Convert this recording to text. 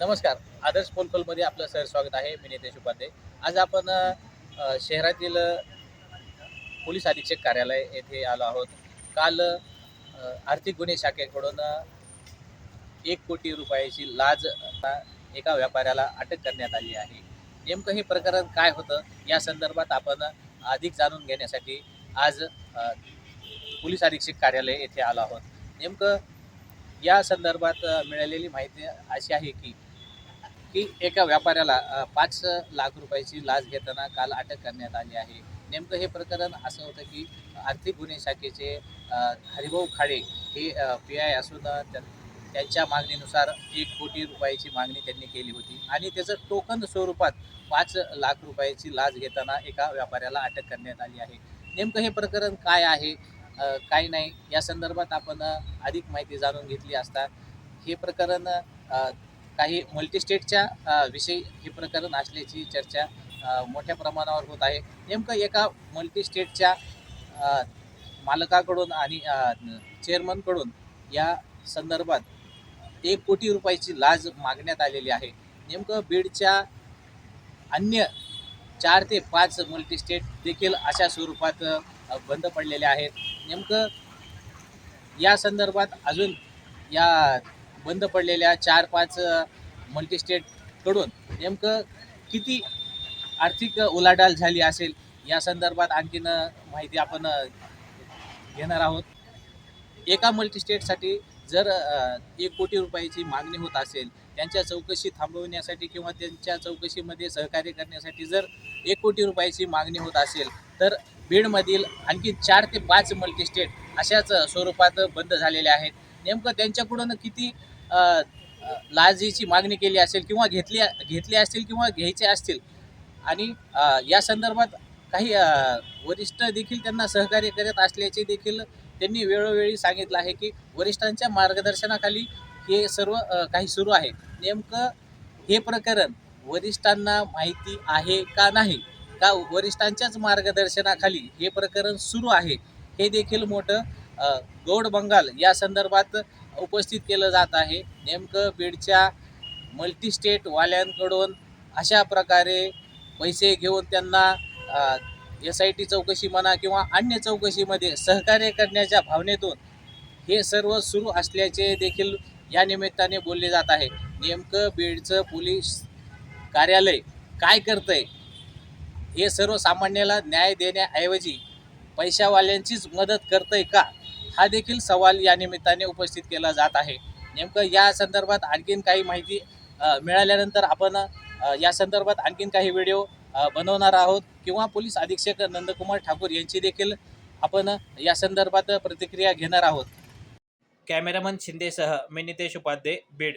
नमस्कार. आदर्श पोलकोलमध्ये आपलं सर स्वागत आहे. मी नितेश उपाध्ये. आज आपण शहरातील पोलीस अधीक्षक कार्यालय येथे आलो आहोत. काल आर्थिक गुन्हे शाखेकडून एक कोटी रुपयाची लाज एका व्यापाऱ्याला अटक करण्यात आली आहे. नेमकं हे प्रकरण काय होतं? या संदर्भात आपण अधिक जाणून घेण्यासाठी आज पोलीस अधीक्षक कार्यालय येथे आलो आहोत. नेमकं या संदर्भात मिळालेली माहिती अशी आहे की की एका व्यापाऱ्याला पाच लाख रुपयाची लाच घेताना काल अटक करण्यात आली आहे. नेमकं हे प्रकरण असं होतं की आर्थिक गुन्हे शाखेचे हरिभाऊ खाडे हे पी आय असून त्या- त्यांच्या मागणीनुसार एक कोटी रुपयाची मागणी त्यांनी केली होती आणि त्याचं टोकन स्वरूपात पाच लाख रुपयाची लाच घेताना एका व्यापाऱ्याला अटक करण्यात आली आहे. नेमकं हे प्रकरण काय आहे काय नाही या संदर्भात आपण अधिक माहिती जाणून घेतली असता हे प्रकरण काही मल्टीस्टेटच्या विषयी हे प्रकरण असल्याची चर्चा मोठ्या प्रमाणावर होत आहे. नेमकं एका मल्टीस्टेटच्या मालकाकडून आणि चेअरमनकडून या संदर्भात एक कोटी रुपयाची लाज मागण्यात आलेली आहे. नेमकं बीडच्या अन्य चार ते पाच मल्टीस्टेट देखील अशा स्वरूपात बंद पडलेले आहेत. नेमकं या संदर्भात अजून या बंद पडलेल्या चार पाच मल्टीस्टेटकडून नेमकं किती आर्थिक उलाढाल झाली असेल? या संदर्भात आणखीन माहिती आपण घेणार आहोत. एका मल्टीस्टेटसाठी जर एक कोटी रुपयाची मागणी होत असेल त्यांच्या चौकशी थांबवण्यासाठी किंवा त्यांच्या चौकशीमध्ये सहकार्य करण्यासाठी जर एक कोटी रुपयाची मागणी होत असेल तर बीडमधील आणखी चार ते पाच मल्टीस्टेट अशाच स्वरूपात बंद झालेले आहेत. नेमकं त्यांच्याकडून किती लाजीची मागणी केली असेल किंवा घेतली घेतली असतील किंवा घ्यायचे असतील? आणि या संदर्भात काही वरिष्ठ देखील त्यांना सहकार्य करत असल्याचे देखील त्यांनी वेळोवेळी सांगितलं आहे की वरिष्ठांच्या मार्गदर्शनाखाली हे सर्व काही सुरू आहे. नेमकं हे प्रकरण वरिष्ठांना माहिती आहे का नाही? का वरिष्ठांच्याच मार्गदर्शनाखाली हे प्रकरण सुरू आहे? हे देखील मोठं गौड बंगाल या संदर्भात उपस्थित केलं जात आहे. नेमकं बीडच्या मल्टीस्टेटवाल्यांकडून अशा प्रकारे पैसे घेऊन त्यांना एस आय टी चौकशी म्हणा किंवा अन्य चौकशीमध्ये सहकार्य करण्याच्या भावनेतून हे सर्व सुरू असल्याचे देखील या निमित्ताने बोलले जात आहे. नेमकं बीडचं पोलीस कार्यालय काय करतंय? हे सर्वसामान्याला न्याय देण्याऐवजी पैशावाल्यांचीच मदत करतंय का? हा देखील सवाल या निमित्ताने उपस्थित केला जात आहे. नेमकं या संदर्भात आणखीन काही माहिती मिळाल्यानंतर आपण या संदर्भात आणखीन काही व्हिडिओ बनवणार आहोत किंवा पोलीस अधीक्षक नंदकुमार ठाकूर यांची देखील आपण या संदर्भात प्रतिक्रिया घेणार आहोत. कॅमेरामन शिंदेसह मी नितेश उपाध्ये बीड.